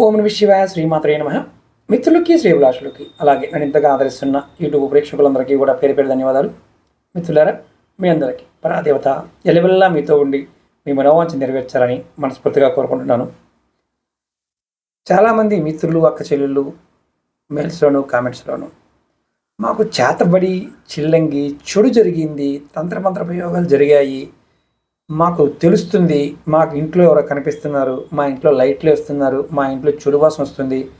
ఓం నమ శివాయ శ్రీమాత్రే నమ. మిత్రులకి శ్రీభిలాషులకి అలాగే నేను ఇంతగా ఆదరిస్తున్న యూట్యూబ్ ప్రేక్షకులందరికీ కూడా పేరు పేరు ధన్యవాదాలు. మిత్రులారా మీ అందరికీ పరాదేవత ఎలవెల్లా మీతో ఉండి మీ మనోవాంఛ నెరవేర్చాలని మనస్ఫూర్తిగా కోరుకుంటున్నాను. చాలామంది మిత్రులు అక్క చెల్లెళ్ళు మెయిల్స్లోను కామెంట్స్లోను మాకు చేతబడి చిల్లంగి చెడు జరిగింది తంత్రమంత్ర ప్రయోగాలు జరిగాయి మాకు తెలుస్తుంది మాకు ఇంట్లో ఎవరో కనిపిస్తున్నారు మా ఇంట్లో లైట్లు వేస్తున్నారు మా ఇంట్లో చెడు వాసన వస్తుంది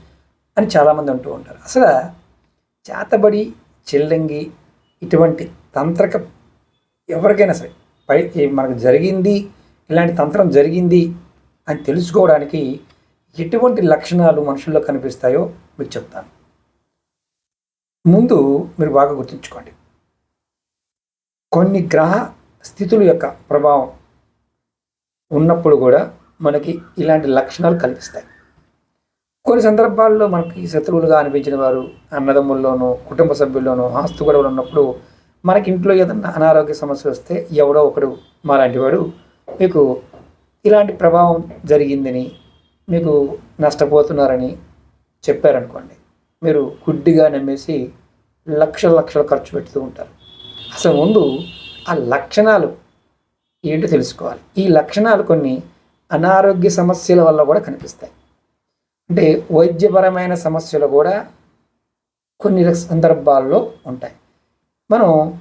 అని చాలామంది అంటూ ఉంటారు. అసలు చేతబడి చెల్లంగి ఇటువంటి తంత్రక ఎవరికైనా సరే పై మనకు జరిగింది ఇలాంటి తంత్రం జరిగింది అని తెలుసుకోవడానికి ఎటువంటి లక్షణాలు మనుషుల్లో కనిపిస్తాయో మీకు చెప్తాను. ముందు మీరు బాగా గుర్తుంచుకోండి. కొన్ని గ్రహ స్థితుల యొక్క ప్రభావం ఉన్నప్పుడు కూడా మనకి ఇలాంటి లక్షణాలు కనిపిస్తాయి. కొన్ని సందర్భాల్లో మనకి శత్రువులుగా అనిపించిన వారు అన్నదమ్ముల్లోనూ కుటుంబ సభ్యుల్లోనూ ఆస్తు గొడవలు ఉన్నప్పుడు మనకి ఇంట్లో ఏదన్నా అనారోగ్య సమస్య వస్తే ఎవడో ఒకడు మాలాంటి వాడు మీకు ఇలాంటి ప్రభావం జరిగిందని మీకు నష్టపోతున్నారని చెప్పారనుకోండి మీరు గుడ్డిగా నమ్మేసి లక్షల లక్షలు ఖర్చు పెడుతూ ఉంటారు. అసలు ముందు ఆ లక్షణాలు ఏంటో తెలుసుకోవాలి. ఈ లక్షణాలు కొన్ని అనారోగ్య సమస్యల వల్ల కూడా కనిపిస్తాయి. అంటే వైద్యపరమైన సమస్యలు కూడా కొన్ని సందర్భాల్లో ఉంటాయి. మనం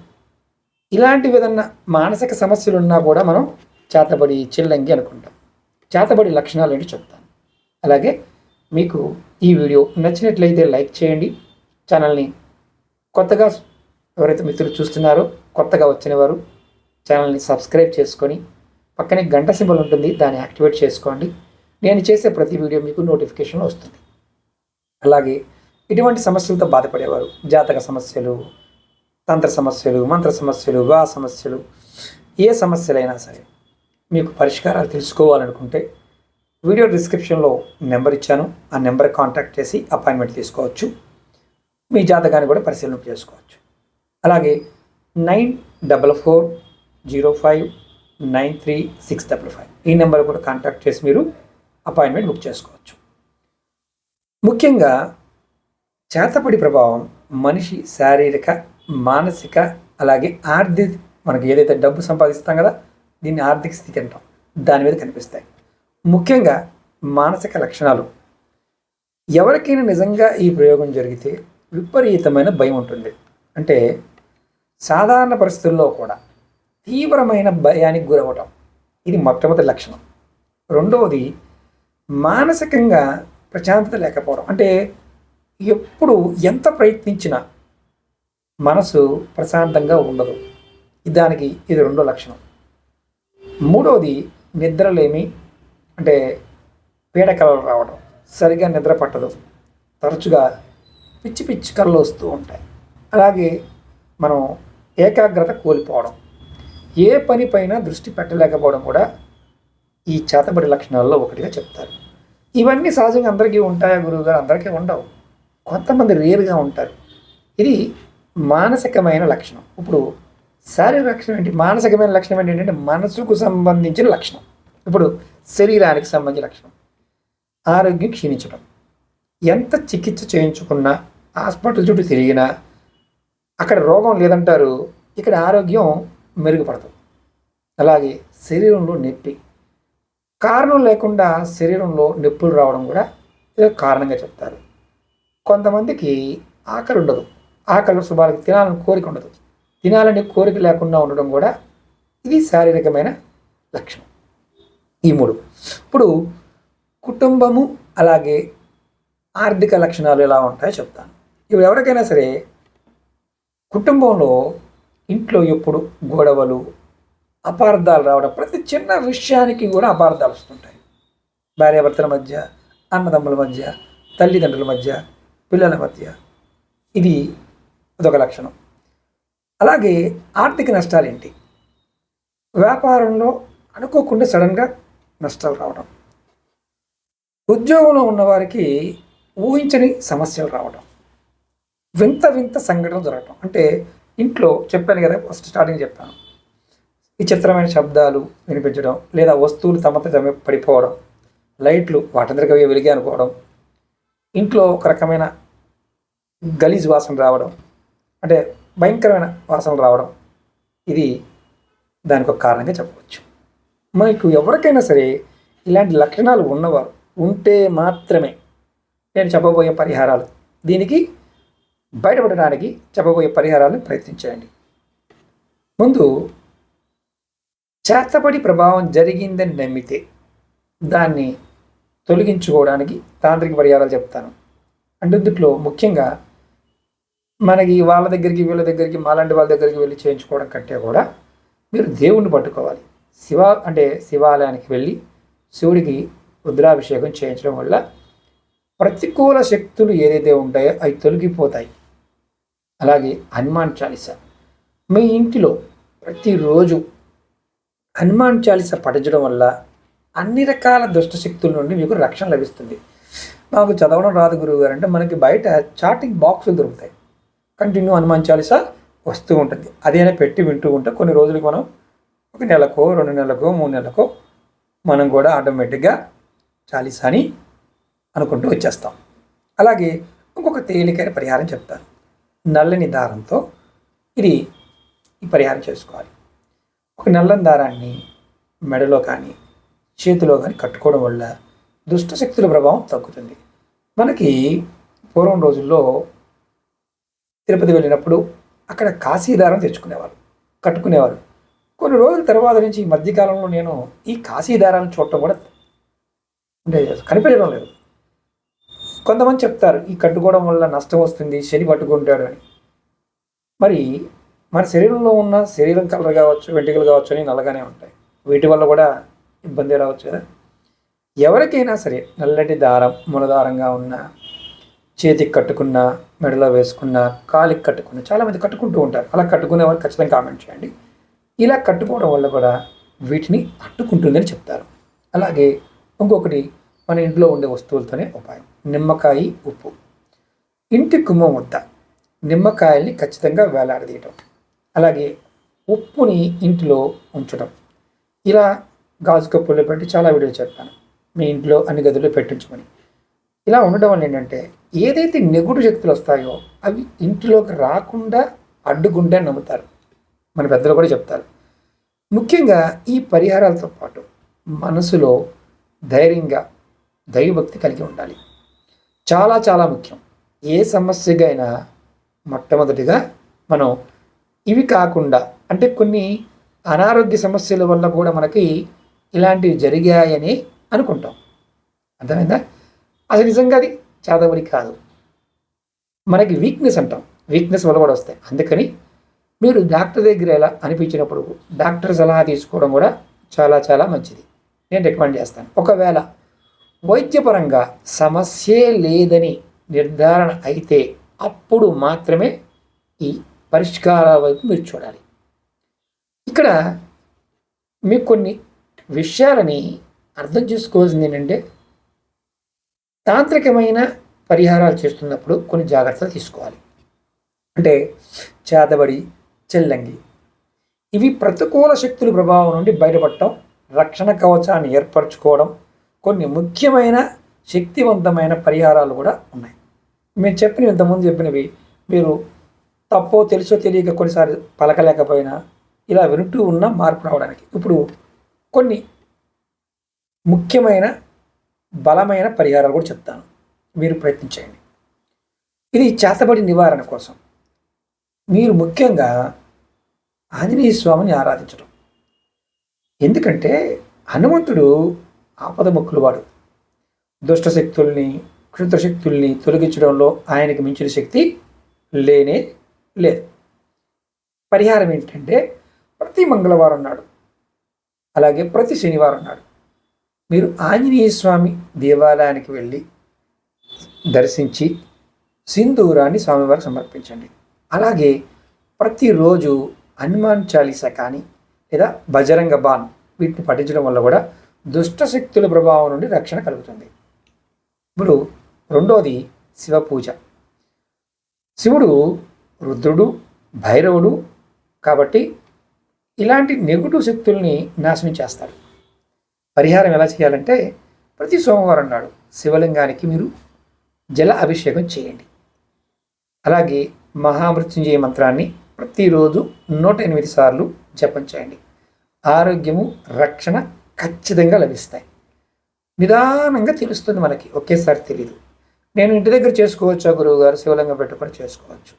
ఇలాంటి విధంగా మానసిక సమస్యలు ఉన్నా కూడా మనం చేతబడి చిల్లంగి అనుకుంటాం. చేతబడి లక్షణాలు ఏంటి చెప్తాను. అలాగే మీకు ఈ వీడియో నచ్చినట్లయితే లైక్ చేయండి. ఛానల్ని కొత్తగా ఎవరైతే మిత్రులు చూస్తున్నారో కొత్తగా వచ్చిన వారు ఛానల్ని సబ్స్క్రైబ్ చేసుకొని పక్కనే గంట సింబల్ ఉంటుంది దాన్ని యాక్టివేట్ చేసుకోండి. నేను చేసే ప్రతి వీడియో మీకు నోటిఫికేషన్ వస్తుంది. అలాగే ఇటువంటి సమస్యలతో బాధపడేవారు జాతక సమస్యలు తంత్ర సమస్యలు మంత్ర సమస్యలు వివాహ సమస్యలు ఏ సమస్యలైనా సరే మీకు పరిష్కారాలు తెలుసుకోవాలనుకుంటే వీడియో డిస్క్రిప్షన్లో నెంబర్ ఇచ్చాను. ఆ నెంబర్ కాంటాక్ట్ చేసి అపాయింట్మెంట్ తీసుకోవచ్చు. మీ జాతకాన్ని కూడా పరిశీలన చేసుకోవచ్చు. అలాగే nine double four zero five nine three six double five. ఈ నెంబర్ కూడా కాంటాక్ట్ చేసి మీరు అపాయింట్మెంట్ బుక్ చేసుకోవచ్చు. ముఖ్యంగా చేతపడి ప్రభావం మనిషి శారీరక మానసిక అలాగే ఆర్థిక మనకి ఏదైతే డబ్బు సంపాదిస్తాం కదా దీన్ని ఆర్థిక స్థితి అంటాం. దాని మీద కనిపిస్తాయి. ముఖ్యంగా మానసిక లక్షణాలు. ఎవరికైనా నిజంగా ఈ ప్రయోగం జరిగితే విపరీతమైన భయం ఉంటుంది. అంటే సాధారణ పరిస్థితుల్లో కూడా తీవ్రమైన భయానికి గురవటం. ఇది మొట్టమొదటి లక్షణం. రెండవది మానసికంగా ప్రశాంతత లేకపోవడం. అంటే ఎప్పుడు ఎంత ప్రయత్నించినా మనసు ప్రశాంతంగా ఉండదు. దానికి ఇది రెండో లక్షణం. మూడవది నిద్రలేమి అంటే పీడకలలు రావడం. సరిగా నిద్ర పట్టదు. తరచుగా పిచ్చి పిచ్చి కళ్ళు వస్తూ ఉంటాయి. అలాగే మనం ఏకాగ్రత కోల్పోవడం. ఏ పనిపైన దృష్టి పెట్టలేకపోవడం కూడా ఈ చేతబడి లక్షణాల్లో ఒకటిగా చెప్తారు. ఇవన్నీ సహజంగా అందరికీ ఉంటాయా గురువు గారు? అందరికీ ఉండవు. కొంతమంది రేరుగా ఉంటారు. ఇది మానసికమైన లక్షణం. ఇప్పుడు శారీరక లక్షణం ఏంటి? మానసికమైన లక్షణం ఏంటంటే మనసుకు సంబంధించిన లక్షణం. ఇప్పుడు శరీరానికి సంబంధించిన లక్షణం. ఆరోగ్యం క్షీణించడం. ఎంత చికిత్స చేయించుకున్నా హాస్పిటల్ చుట్టూ తిరిగినా అక్కడ రోగం లేదంటారు. ఇక్కడ ఆరోగ్యం మెరుగుపడదు అలాగే శరీరంలో నొప్పి. కారణం లేకుండా శరీరంలో నొప్పులు రావడం కూడా ఇది కారణంగా చెప్తారు. కొంతమందికి ఆకలి ఉండదు. ఆకలి శుభాలకు తినాలని కోరిక ఉండదు. తినాలని కోరిక లేకుండా ఉండడం కూడా ఇది శారీరకమైన లక్షణం. ఈ మూడు. ఇప్పుడు కుటుంబము అలాగే ఆర్థిక లక్షణాలు ఎలా ఉంటాయో చెప్తాను. ఇప్పుడు ఎవరికైనా సరే కుటుంబంలో ఇంట్లో ఎప్పుడు గొడవలు అపార్థాలు రావడం ప్రతి చిన్న విషయానికి కూడా అపార్థాలు వస్తుంటాయి. భార్యాభర్తల మధ్య అన్నదమ్ముల మధ్య తల్లిదండ్రుల మధ్య పిల్లల మధ్య. ఇది అదొక లక్షణం. అలాగే ఆర్థిక నష్టాలు ఏంటి? వ్యాపారంలో అనుకోకుండా సడన్గా నష్టాలు రావడం. ఉద్యోగంలో ఉన్నవారికి ఊహించని సమస్యలు రావడం. వింత వింత సంఘటనలు జరగడం అంటే ఇంట్లో చెప్పాను కదా ఫస్ట్ స్టార్టింగ్ చెప్పాను. విచిత్రమైన శబ్దాలు వినిపించడం లేదా వస్తువులు తమతో తమ పడిపోవడం లైట్లు వాటందరికీ అవి వెలిగి అనుకోవడం ఇంట్లో ఒక రకమైన గలీజ్ వాసన రావడం అంటే భయంకరమైన వాసన రావడం ఇది దానికి ఒక కారణంగా చెప్పవచ్చు. మనకు ఎవరికైనా సరే ఇలాంటి లక్షణాలు ఉన్నవారు ఉంటే మాత్రమే నేను చెప్పబోయే పరిహారాలు. దీనికి బయటపడడానికి చెప్పబోయే పరిహారాలను ప్రయత్నించండి. ముందు చేతబడి ప్రభావం జరిగిందని నమ్మితే దాన్ని తొలగించుకోవడానికి తాంత్రిక పరిహారాలు చెప్తాను. అంటే ఇందులో ముఖ్యంగా మనకి వాళ్ళ దగ్గరికి వీళ్ళ దగ్గరికి మాలాంటి వాళ్ళ దగ్గరికి వెళ్ళి చేయించుకోవడం కంటే కూడా మీరు దేవుణ్ణి పట్టుకోవాలి. శివ అంటే శివాలయానికి వెళ్ళి శివుడికి రుద్రాభిషేకం చేయించడం వల్ల ప్రతికూల శక్తులు ఏదైతే ఉంటాయో అవి తొలగిపోతాయి. అలాగే హనుమాన్ చాలీస. మీ ఇంటిలో ప్రతిరోజు హనుమాన్ చాలీస పఠించడం వల్ల అన్ని రకాల దుష్ట శక్తుల నుండి మీకు రక్షణ లభిస్తుంది. మాకు చదవడం రాదు గురువు గారు అంటే మనకి బయట చాటింగ్ బాక్సులు దొరుకుతాయి. కంటిన్యూ హనుమాన్ చాలీస వస్తూ ఉంటుంది. అదేనా పెట్టి వింటూ ఉంటే కొన్ని రోజులకి మనం ఒక నెలకో రెండు నెలలకో మూడు నెలలకో మనం కూడా ఆటోమేటిక్గా చాలీసాని అనుకుంటూ వచ్చేస్తాం. అలాగే ఇంకొక తేలికైన పరిహారం చెప్తాను. నల్లని దారంతో ఇది ఈ పరిహారం చేసుకోవాలి. ఒక నల్లని దారాన్ని మెడలో కానీ చేతిలో కానీ కట్టుకోవడం వల్ల దుష్ట శక్తుల ప్రభావం తగ్గుతుంది. మనకి పూర్వం రోజుల్లో తిరుపతి వెళ్ళినప్పుడు అక్కడ కాశీదారం తెచ్చుకునేవారు కట్టుకునేవారు. కొన్ని రోజుల తర్వాత నుంచి ఈ మధ్యకాలంలో నేను ఈ కాశీదారాన్ని చూడటం కూడా అంటే కనిపించడం లేదు. కొంతమంది చెప్తారు ఈ కట్టుకోవడం వల్ల నష్టం వస్తుంది శని పట్టుకుంటాడు అని. మరి మన శరీరంలో ఉన్న శరీరం కలర్ కావచ్చు వెంట్రుకలు కావచ్చు అని నల్లగానే ఉంటాయి. వీటి వల్ల కూడా ఇబ్బంది రావచ్చు కదా. ఎవరికైనా సరే నల్లటి దారం మూలదారంగా ఉన్న చేతికి కట్టుకున్న మెడలో వేసుకున్న కాలికి కట్టుకున్న చాలామంది కట్టుకుంటూ ఉంటారు. అలా కట్టుకునే వాళ్ళు ఖచ్చితంగా కామెంట్ చేయండి. ఇలా కట్టుకోవడం వల్ల కూడా వీటిని అట్టుకుంటుందని చెప్తారు. అలాగే ఇంకొకటి మన ఇంట్లో ఉండే వస్తువులతోనే ఉపాయం. నిమ్మకాయ ఉప్పు. ఇంటి కుమ్మం వద్ద నిమ్మకాయల్ని ఖచ్చితంగా వేలాడదీయటం. అలాగే ఉప్పుని ఇంటిలో ఉంచడం ఇలా గాజు కప్పుల్లో పెట్టి చాలా వీడియోలు చెప్పాను మీ ఇంట్లో అన్ని గదుల్లో పెట్టించుకొని. ఇలా ఉండడం వల్ల ఏంటంటే ఏదైతే నెగుడు శక్తులు వస్తాయో అవి ఇంటిలోకి రాకుండా అడ్డుగుండా నమ్ముతారు. మన పెద్దలు కూడా చెప్తారు. ముఖ్యంగా ఈ పరిహారాలతో పాటు మనసులో ధైర్యంగా దైవభక్తి కలిగి ఉండాలి. చాలా చాలా ముఖ్యం. ఏ సమస్యకైనా మొట్టమొదటిగా మనం ఇవి కాకుండా అంటే కొన్ని అనారోగ్య సమస్యల వల్ల కూడా మనకి ఇలాంటివి జరిగాయని అనుకుంటాం. అర్థమైందా? అది నిజంగా అది చాదవడి కాదు. మనకి వీక్నెస్ అంటాం. వీక్నెస్ వల్ల కూడా వస్తాయి. అందుకని మీరు డాక్టర్ దగ్గర ఎలా అనిపించినప్పుడు డాక్టర్ సలహా తీసుకోవడం కూడా చాలా చాలా మంచిది. నేను రికమెండ్ చేస్తాను. ఒకవేళ వైద్యపరంగా సమస్యే లేదని నిర్ధారణ అయితే అప్పుడు మాత్రమే ఈ పరిష్కారాల వైపు మీరు చూడాలి. ఇక్కడ మీకు కొన్ని విషయాలని అర్థం చేసుకోవాల్సింది ఏంటంటే తాంత్రికమైన పరిహారాలు చేస్తున్నప్పుడు కొన్ని జాగ్రత్తలు తీసుకోవాలి. అంటే చేతబడి చెల్లంగి. ఇవి ప్రతికూల శక్తుల ప్రభావం నుండి బయటపడటం రక్షణ కవచాన్ని ఏర్పరచుకోవడం కొన్ని ముఖ్యమైన శక్తివంతమైన పరిహారాలు కూడా ఉన్నాయి. మేము చెప్పినవి ఇంతకుముందు చెప్పినవి మీరు తప్పో తెలుసో తెలియక కొన్నిసార్లు పలకలేకపోయినా ఇలా వింటూ ఉన్న మార్పు రావడానికి. ఇప్పుడు కొన్ని ముఖ్యమైన బలమైన పరిహారాలు కూడా చెప్తాను. మీరు ప్రయత్నించండి. ఇది చేతబడి నివారణ కోసం. మీరు ముఖ్యంగా ఆంజనేయ స్వామిని ఆరాధించడం. ఎందుకంటే హనుమంతుడు ఆపదముక్కులు వాడు దుష్ట శక్తుల్ని శక్తుల్ని తొలగించడంలో ఆయనకు మించిన శక్తి లేనే లేదు. పరిహారం ఏంటంటే ప్రతి మంగళవారం నాడు అలాగే ప్రతి శనివారం నాడు మీరు ఆంజనేయ స్వామి దేవాలయానికి వెళ్ళి దర్శించి సింధూరాన్ని స్వామివారికి సమర్పించండి. అలాగే ప్రతిరోజు హనుమాన్ చాలీస కానీ లేదా బజరంగ బాన్ వీటిని పఠించడం వల్ల కూడా దుష్ట శక్తుల ప్రభావం నుండి రక్షణ కలుగుతుంది. ఇప్పుడు రెండవది శివ పూజ శివుడు రుద్రుడు భైరవుడు కాబట్టి ఇలాంటి నెగిటివ్ శక్తుల్ని నాశనం చేస్తాడు. పరిహారం ఎలా చేయాలంటే ప్రతి సోమవారం నాడు శివలింగానికి మీరు జల అభిషేకం చేయండి. అలాగే మహామృత్యుంజయ మంత్రాన్ని ప్రతిరోజు నూట ఎనిమిది సార్లు జపం చేయండి. ఆరోగ్యము రక్షణ ఖచ్చితంగా లభిస్తాయి. నిదానంగా తెలుస్తుంది మనకి. ఒకేసారి తెలియదు నేను ఇంటి దగ్గర చేసుకోవచ్చా గురువు గారు శివలింగం పెట్టుకొని చేసుకోవచ్చు.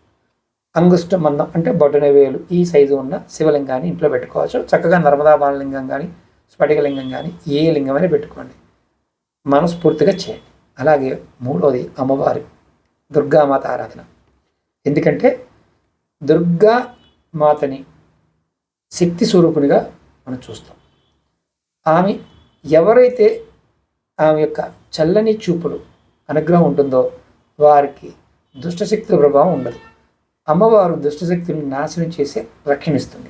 అంగుష్ట మందం అంటే బొడ్డన వేలు ఈ సైజు ఉన్న శివలింగాన్ని ఇంట్లో పెట్టుకోవచ్చు. చక్కగా నర్మదా బాణలింగం కానీ స్ఫటికలింగం కానీ ఏ లింగమైనా పెట్టుకోండి. మనస్ఫూర్తిగా చేయండి. అలాగే మూడవది అమ్మవారి దుర్గామాత ఆరాధన. ఎందుకంటే దుర్గా మాతని శక్తి స్వరూపునిగా మనం చూస్తాం. ఆమె ఎవరైతే ఆమె యొక్క చల్లని చూపులు అనుగ్రహం ఉంటుందో వారికి దుష్టశక్తుల ప్రభావం ఉండదు. అమ్మవారు దుష్టశక్తులను నాశనం చేసి రక్షణిస్తుంది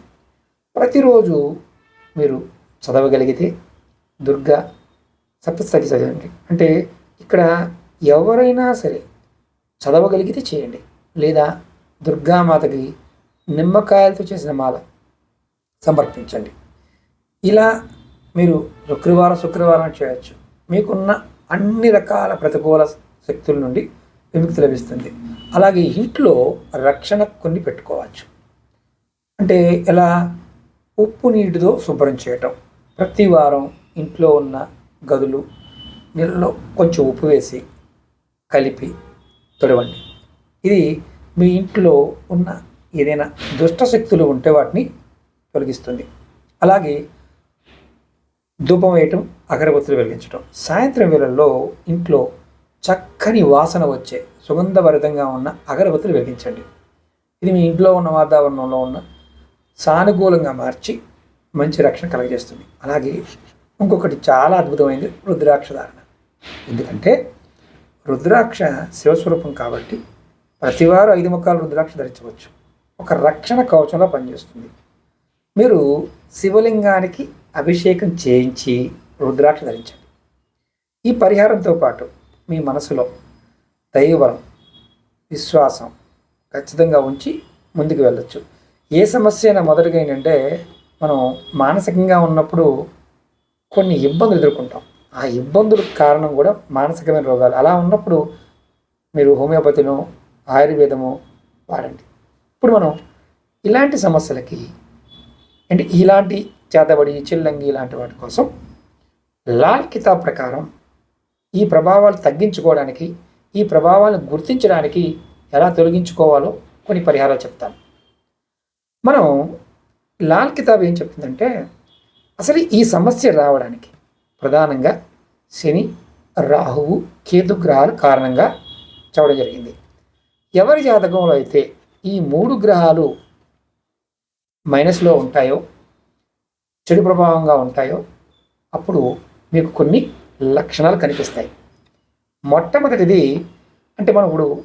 ప్రతిరోజు మీరు చదవగలిగితే దుర్గా సప్తస్థి చదవండి. అంటే ఇక్కడ ఎవరైనా సరే చదవగలిగితే చేయండి. లేదా దుర్గామాతకి నిమ్మకాయలతో చేసిన మాల సమర్పించండి. ఇలా మీరు శుక్రవారం శుక్రవారం చేయొచ్చు. మీకున్న అన్ని రకాల ప్రతికూల శక్తుల నుండి విముక్తి లభిస్తుంది. అలాగే ఇంట్లో రక్షణ కొన్ని పెట్టుకోవచ్చు. అంటే ఎలా? ఉప్పు నీటితో శుభ్రం చేయటం. ప్రతి వారం ఇంట్లో ఉన్న గదులు నీళ్ళలో కొంచెం ఉప్పు వేసి కలిపి తొడవండి. ఇది మీ ఇంట్లో ఉన్న ఏదైనా దుష్ట శక్తులు ఉంటే వాటిని తొలగిస్తుంది. అలాగే ధూపం వేయటం అగరబత్తులు వెలిగించడం సాయంత్రం వేళల్లో ఇంట్లో చక్కని వాసన వచ్చే సుగంధభరితంగా ఉన్న అగరబత్తులు వెలిగించండి. ఇది మీ ఇంట్లో ఉన్న వాతావరణంలో ఉన్న సానుకూలంగా మార్చి మంచి రక్షణ కలగజేస్తుంది. అలాగే ఇంకొకటి చాలా అద్భుతమైనది రుద్రాక్ష ధారణ. ఎందుకంటే రుద్రాక్ష శివస్వరూపం కాబట్టి ప్రతివారు ఐదు ముఖాలు రుద్రాక్ష ధరించవచ్చు. ఒక రక్షణ కవచంలో పనిచేస్తుంది. మీరు శివలింగానికి అభిషేకం చేయించి రుద్రాక్ష ధరించండి. ఈ పరిహారంతో పాటు మీ మనసులో దైవబలం విశ్వాసం ఖచ్చితంగా ఉంచి ముందుకు వెళ్ళొచ్చు. ఏ సమస్య అయినా మొదటిగా ఏంటంటే మనం మానసికంగా ఉన్నప్పుడు కొన్ని ఇబ్బందులు ఎదుర్కొంటాం. ఆ ఇబ్బందులకు కారణం కూడా మానసికమైన రోగాలు. అలా ఉన్నప్పుడు మీరు హోమియోపతిను ఆయుర్వేదము వాడండి. ఇప్పుడు మనం ఇలాంటి సమస్యలకి అంటే ఇలాంటి చేతబడి చిల్లంగి ఇలాంటి వాటి కోసం లాల్ కితాబ్ ప్రకారం ఈ ప్రభావాలు తగ్గించుకోవడానికి ఈ ప్రభావాలను గుర్తించడానికి ఎలా తొలగించుకోవాలో కొన్ని పరిహారాలు చెప్తాను. మనం లాల్ కితాబ్ ఏం చెప్తుందంటే అసలు ఈ సమస్య రావడానికి ప్రధానంగా శని రాహువు కేతు గ్రహాలు కారణంగా చెప్పడం జరిగింది. ఎవరి జాతకంలో అయితే ఈ మూడు గ్రహాలు మైనస్లో ఉంటాయో చెడు ప్రభావంగా ఉంటాయో అప్పుడు మీకు కొన్ని లక్షణాలు కనిపిస్తాయి. మొట్టమొదటిది అంటే మనం ఇప్పుడు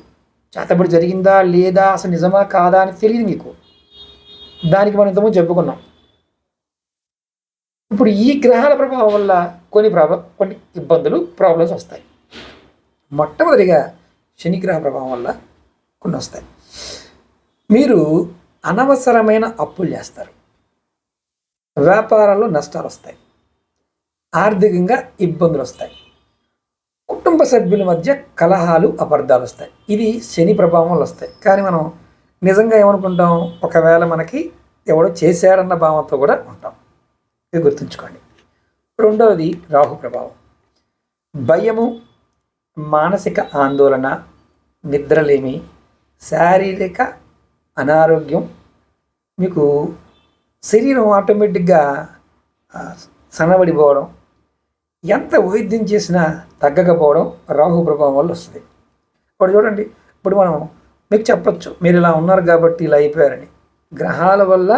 చేతబడి జరిగిందా లేదా అసలు నిజమా కాదా అని తెలియదు మీకు. దానికి మనం ఇంతకుముందు చెప్పుకున్నాం. ఇప్పుడు ఈ గ్రహాల ప్రభావం వల్ల కొన్ని ప్రభా కొన్ని ఇబ్బందులు ప్రాబ్లమ్స్ వస్తాయి. మొట్టమొదటిగా శనిగ్రహ ప్రభావం వల్ల కొన్ని వస్తాయి. మీరు అనవసరమైన అప్పులు చేస్తారు. వ్యాపారాల్లో నష్టాలు వస్తాయి. ఆర్థికంగా ఇబ్బందులు వస్తాయి. కుటుంబ సభ్యుల మధ్య కలహాలు అపార్థాలు వస్తాయి. ఇది శని ప్రభావం వల్ల వస్తాయి. కానీ మనం నిజంగా ఏమనుకుంటాం? ఒకవేళ మనకి ఎవడో చేశాడన్న భావంతో కూడా ఉంటాం. ఇది గుర్తుంచుకోండి. రెండవది రాహు ప్రభావం. భయము మానసిక ఆందోళన నిద్రలేమి శారీరక అనారోగ్యం మీకు శరీరం ఆటోమేటిక్గా సన్నబడిపోవడం ఎంత వైద్యం చేసినా తగ్గకపోవడం రాహు ప్రభావం వల్ల వస్తుంది. ఇప్పుడు చూడండి ఇప్పుడు మనం మీకు చెప్పచ్చు మీరు ఇలా ఉన్నారు కాబట్టి ఇలా అయిపోయారని. గ్రహాల వల్ల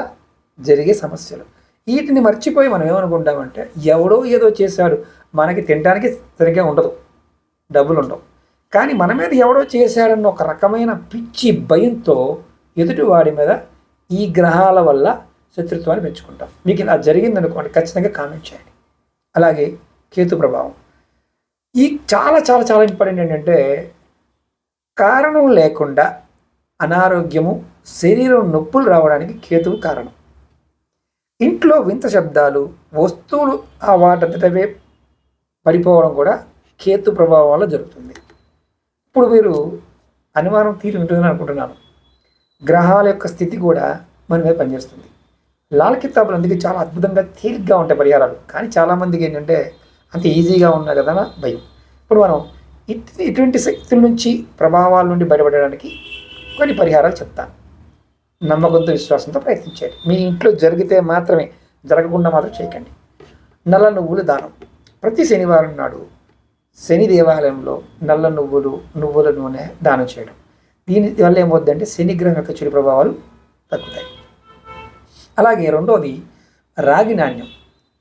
జరిగే సమస్యలు. వీటిని మర్చిపోయి మనం ఏమనుకుంటామంటే ఎవడో ఏదో చేశాడు మనకి తినడానికి సరిగ్గా ఉండదు డబ్బులు ఉండవు కానీ మన మీద ఎవడో చేశాడన్న ఒక రకమైన పిచ్చి భయంతో ఎదుటి వాడి మీద ఈ గ్రహాల వల్ల శత్రుత్వాన్ని పెంచుకుంటాం మీకు ఇలా జరిగిందనుకోండి ఖచ్చితంగా కామెంట్ చేయండి. అలాగే కేతు ప్రభావం. ఈ చాలా చాలా చాలా ఇంపార్టెంట్ ఏంటంటే కారణం లేకుండా అనారోగ్యము శరీరం నొప్పులు రావడానికి కేతువు కారణం. ఇంట్లో వింత శబ్దాలు వస్తువులు ఆ వాటంతటవే పడిపోవడం కూడా కేతు ప్రభావం వల్ల జరుగుతుంది. ఇప్పుడు మీరు అనుమానం తీరి ఉంటుందని అనుకుంటున్నాను. గ్రహాల యొక్క స్థితి కూడా మన మీద పనిచేస్తుంది. లాల్ కితాబులు అందుకే చాలా అద్భుతంగా తేలిగ్గా ఉంటాయి పరిహారాలు. కానీ చాలామందికి ఏంటంటే అంత ఈజీగా ఉన్న కదా భయం. ఇప్పుడు మనం ఇటు ఇటువంటి శక్తుల నుంచి ప్రభావాల నుండి బయటపడడానికి కొన్ని పరిహారాలు చెప్తాను. నమ్మకంతో విశ్వాసంతో ప్రయత్నించండి మీ ఇంట్లో జరిగితే మాత్రమే జరగకుండా మాత్రం చేయకండి. నల్ల నువ్వులు దానం. ప్రతి శనివారం నాడు శని దేవాలయంలో నల్ల నువ్వులు నువ్వుల నూనె దానం చేయడం. దీని వల్ల ఏమవుద్దంటే శనిగ్రహం యొక్క చెడు ప్రభావాలు తగ్గుతాయి. అలాగే రెండోది రాగి నాణ్యం.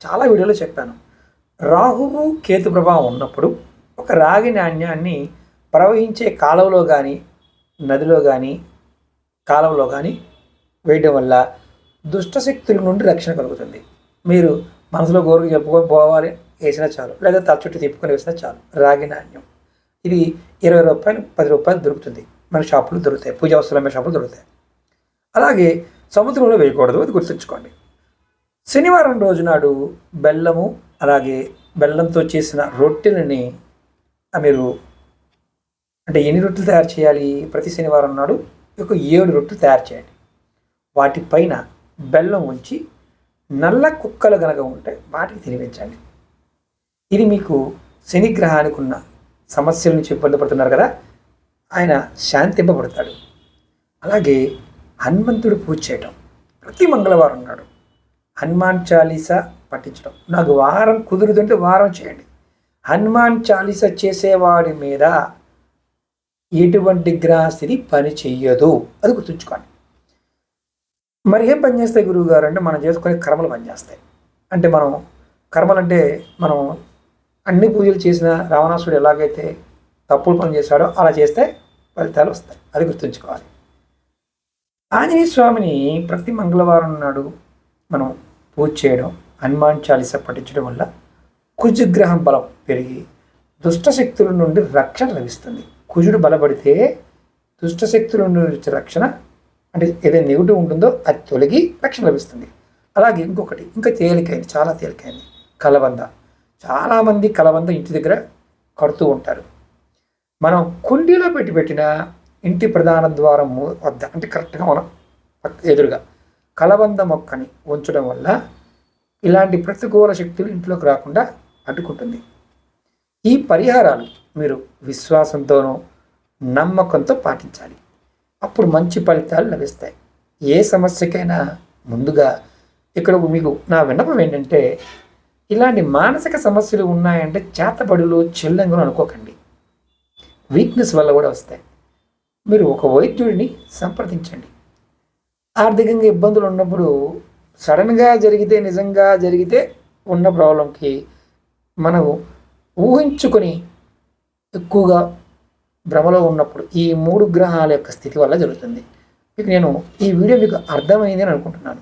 చాలా వీడియోలో చెప్పాను. రాహువు కేతు ప్రభావం ఉన్నప్పుడు ఒక రాగి నాణ్యాన్ని ప్రవహించే కాలువలో కానీ నదిలో కానీ కాలువలో కానీ వేయడం వల్ల దుష్టశక్తుల నుండి రక్షణ కలుగుతుంది. మీరు మనసులో గోరుకు చెప్పుకొని పోవాలి వేసినా చాలు. లేదా తల చుట్టూ తిప్పుకొని వేసినా చాలు. రాగి నాణ్యం. ఇది ఇరవై రూపాయలు పది రూపాయలు దొరుకుతుంది. మన షాపులు దొరుకుతాయి. పూజా వస్తువులు అమ్మే షాపులు దొరుకుతాయి. అలాగే సముద్రంలో వేయకూడదు అది గుర్తుంచుకోండి. శనివారం రోజు నాడు బెల్లము అలాగే బెల్లంతో చేసిన రొట్టెలని మీరు అంటే ఎన్ని రొట్టెలు తయారు చేయాలి? ప్రతి శనివారం నాడు ఒక ఏడు రొట్టెలు తయారు చేయండి. వాటిపైన బెల్లం ఉంచి నల్ల కుక్కలు గనక ఉంటే వాటికి తినిపించండి. ఇది మీకు శనిగ్రహానికి ఉన్న సమస్యల నుంచి ఇబ్బంది పడుతున్నారు కదా ఆయన శాంతింపబడతాడు. అలాగే హనుమంతుడు పూజ చేయటం. ప్రతి మంగళవారం నాడు హనుమాన్ చాలీసా పఠించడం నాకు వారం కుదురుతుంటే వారం చేయండి. హనుమాన్ చాలీసా చేసేవాడి మీద ఎటువంటి గ్రహస్థితి పని చెయ్యదు. అది గుర్తుంచుకోండి. మరి ఏం పని గురువుగారు? గురువు గారు అంటే మనం చేసుకునే కర్మలు పనిచేస్తాయి అంటే మనం కర్మలు అంటే మనం అన్ని పూజలు చేసిన రావణాసుడు ఎలాగైతే తప్పుడు పని చేశాడో అలా చేస్తే ఫలితాలు వస్తాయి. అది గుర్తుంచుకోవాలి. ఆంజనేయ స్వామిని ప్రతి మంగళవారం నాడు మనం పూజ చేయడం హనుమాన్ చాలీస పఠించడం వల్ల కుజగ్రహం బలం పెరిగి దుష్టశక్తుల నుండి రక్షణ లభిస్తుంది. కుజుడు బలపడితే దుష్టశక్తుల నుండి వచ్చే రక్షణ అంటే ఏదైనా నెగిటివ్ ఉంటుందో అది తొలగి రక్షణ లభిస్తుంది. అలాగే ఇంకొకటి ఇంకా తేలికైంది చాలా తేలికైంది కలబంద. చాలామంది కలబంద ఇంటి దగ్గర కడుతూ ఉంటారు. మనం కుండీలో పెట్టి పెట్టిన ఇంటి ప్రధాన ద్వారం వద్ద అంటే కరెక్ట్గా మనం ఎదురుగా కలబంద మొక్కని ఉంచడం వల్ల ఇలాంటి ప్రతికూల శక్తులు ఇంట్లోకి రాకుండా అడ్డుకుంటుంది. ఈ పరిహారాలు మీరు విశ్వాసంతోనూ నమ్మకంతో పాటించాలి. అప్పుడు మంచి ఫలితాలు లభిస్తాయి. ఏ సమస్యకైనా ముందుగా ఇక్కడ మీకు నా విన్నపం ఏంటంటే ఇలాంటి మానసిక సమస్యలు ఉన్నాయంటే చేతబడులు చెల్లంగులు అనుకోకండి. వీక్నెస్ వల్ల కూడా వస్తాయి. మీరు ఒక వైద్యుడిని సంప్రదించండి. ఆర్థికంగా ఇబ్బందులు ఉన్నప్పుడు సడన్గా జరిగితే నిజంగా జరిగితే ఉన్న ప్రాబ్లంకి మనం ఊహించుకొని ఎక్కువగా భ్రమలో ఉన్నప్పుడు ఈ మూడు గ్రహాల యొక్క స్థితి వల్ల జరుగుతుంది. మీకు నేను ఈ వీడియో మీకు అర్థమైంది అని అనుకుంటున్నాను.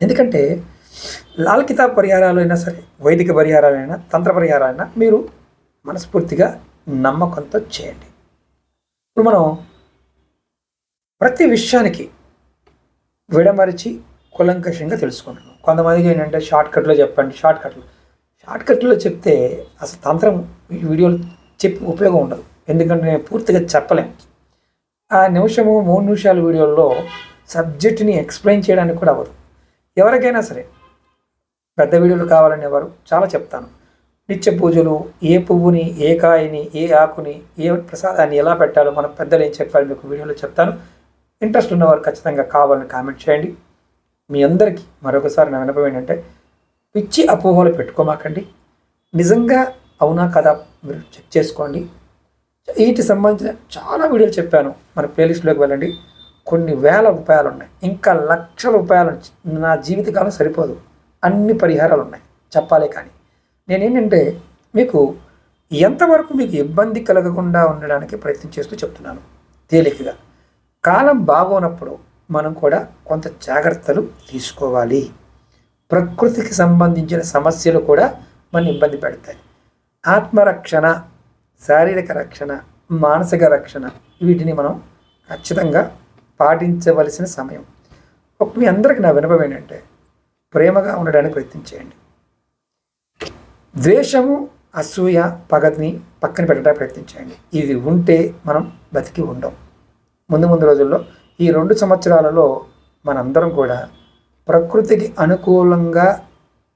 ఎందుకంటే లాల్ కితాబ్ పరిహారాలు అయినా సరే వైదిక పరిహారాలైనా తంత్ర పరిహారాలైనా మీరు మనస్ఫూర్తిగా నమ్మకంతో చేయండి. ఇప్పుడు మనం ప్రతి విషయానికి విడమరిచి కులంకషంగా తెలుసుకుంటున్నాం. కొంతమందికి ఏంటంటే షార్ట్ కట్లో చెప్పండి షార్ట్ కట్లు షార్ట్ కట్లో చెప్తే అసలు తంత్రం ఈ వీడియోలు చెప్పి ఉపయోగం ఉండదు. ఎందుకంటే నేను పూర్తిగా చెప్పలేం ఆ నిమిషము మూడు నిమిషాల వీడియోల్లో సబ్జెక్ట్ని ఎక్స్ప్లెయిన్ చేయడానికి కూడా అవ్వదు. ఎవరికైనా సరే పెద్ద వీడియోలు కావాలని ఎవరు చాలా చెప్తాను. నిత్య పూజలు ఏ పువ్వుని ఏ కాయని ఏ ఆకుని ఏ ప్రసాదాన్ని ఎలా పెట్టాలో మనం పెద్దలు ఏం చెప్పాలి మీకు వీడియోలో చెప్తాను. ఇంట్రెస్ట్ ఉన్నవారు ఖచ్చితంగా కావాలని కామెంట్ చేయండి. మీ అందరికీ మరొకసారి నా వినపం ఏంటంటే పిచ్చి అపోహలు పెట్టుకోమాకండి. నిజంగా అవునా కదా మీరు చెక్ చేసుకోండి. వీటికి సంబంధించిన చాలా వీడియోలు చెప్పాను. మన ప్లేలిస్ట్లోకి వెళ్ళండి. కొన్ని వేల రూపాయలు ఉన్నాయి. ఇంకా లక్షల రూపాయలు నా జీవితకాలం సరిపోదు. అన్ని పరిహారాలు ఉన్నాయి. చెప్పాలి కానీ. నేనేంటంటే మీకు ఎంతవరకు మీకు ఇబ్బంది కలగకుండా ఉండడానికి ప్రయత్నం చేస్తూ చెప్తున్నాను తేలికగా. కాలం బాగోనప్పుడు మనం కూడా కొంత జాగ్రత్తలు తీసుకోవాలి. ప్రకృతికి సంబంధించిన సమస్యలు కూడా మన ఇబ్బంది పెడతాయి. ఆత్మరక్షణ శారీరక రక్షణ మానసిక రక్షణ వీటిని మనం ఖచ్చితంగా పాటించవలసిన సమయం. ఒక మీ అందరికి నా వినపం ఏంటంటే ప్రేమగా ఉండడానికి ప్రయత్నం చేయండి. ద్వేషము అసూయ పగతిని పక్కన పెట్టడానికి ప్రయత్నించండి ఇది ఉంటే మనం బతికి ఉండం. ముందు ముందు రోజుల్లో ఈ రెండు సంవత్సరాలలో మనందరం కూడా ప్రకృతికి అనుకూలంగా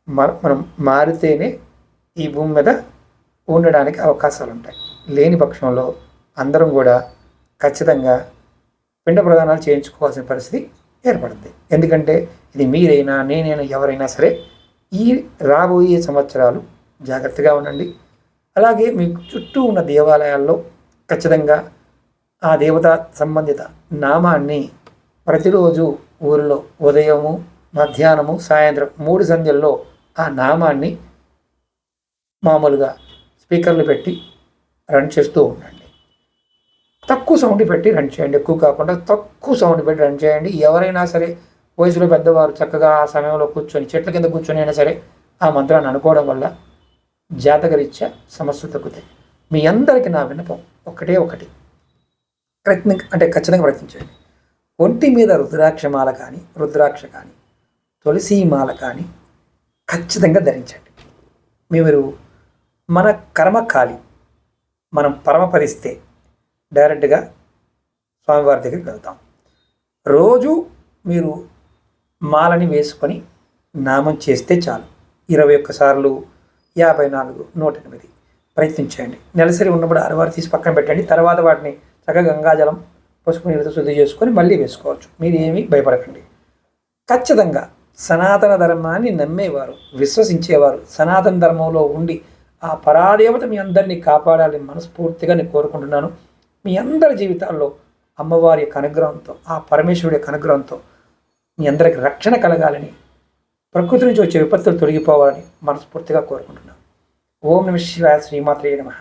మ- మనం మారితేనే ఈ భూమి మీద ఉండడానికి అవకాశాలు ఉంటాయి. లేని పక్షంలో అందరం కూడా ఖచ్చితంగా పిండ ప్రదానాలు చేయించుకోవాల్సిన పరిస్థితి ఏర్పడుతుంది ఎందుకంటే ఇది మీరైనా నేనైనా ఎవరైనా సరే ఈ రాబోయే సంవత్సరాలు జాగ్రత్తగా ఉండండి. అలాగే మీకు చుట్టూ ఉన్న దేవాలయాల్లో ఖచ్చితంగా ఆ దేవత సంబంధిత నామాన్ని ప్రతిరోజు ఊరిలో ఉదయము మధ్యాహ్నము సాయంత్రం మూడు సంధ్యల్లో ఆ నామాన్ని మామూలుగా స్పీకర్లు పెట్టి రన్ చేస్తూ ఉండండి. తక్కువ సౌండ్ పెట్టి రన్ చేయండి. ఎక్కువ కాకుండా తక్కువ సౌండ్ పెట్టి రన్ చేయండి. ఎవరైనా సరే వయసులో పెద్దవారు చక్కగా ఆ సమయంలో కూర్చొని చెట్ల కింద కూర్చొని అయినా సరే ఆ మంత్రాన్ని అనుకోవడం వల్ల జాతకరీత్యా సమస్య తగ్గుతాయి మీ అందరికీ నా విన్నపం ఒకటే ఒకటి. ప్రయత్నం అంటే ఖచ్చితంగా ప్రయత్నించండి ఒంటి మీద రుద్రాక్షమాల కానీ రుద్రాక్ష కానీ తులసి మాల కానీ ఖచ్చితంగా ధరించండి. మీరు మన కర్మ మనం పరమపరిస్తే డైరెక్ట్గా స్వామివారి దగ్గరికి వెళ్తాం. రోజు మీరు మాలని వేసుకొని నామం చేస్తే చాలు. ఇరవై ఒక్కసార్లు యాభై నాలుగు నూట ఎనిమిది. ప్రయత్నించండి నెలసరి ఉన్నప్పుడు ఆరువారు తీసి పక్కన పెట్టండి. తర్వాత వాటిని చక్కగా గంగాజలం పసుపు నీళ్ళతో శుద్ధి చేసుకొని మళ్ళీ వేసుకోవచ్చు. మీరు ఏమీ భయపడకండి. ఖచ్చితంగా సనాతన ధర్మాన్ని నమ్మేవారు విశ్వసించేవారు సనాతన ధర్మంలో ఉండి ఆ పరాదేవత మీ అందరినీ కాపాడాలని మనస్ఫూర్తిగా నేను కోరుకుంటున్నాను. మీ అందరి జీవితాల్లో అమ్మవారి యొక్క అనుగ్రహంతో ఆ పరమేశ్వరుడి యొక్క అనుగ్రహంతో మీ అందరికి రక్షణ కలగాలని ప్రకృతి నుంచి వచ్చే విపత్తులు తొలగిపోవాలని మనస్ఫూర్తిగా కోరుకుంటున్నాను ఓం నమ శివాయ శ్రీమాత్రే నమః.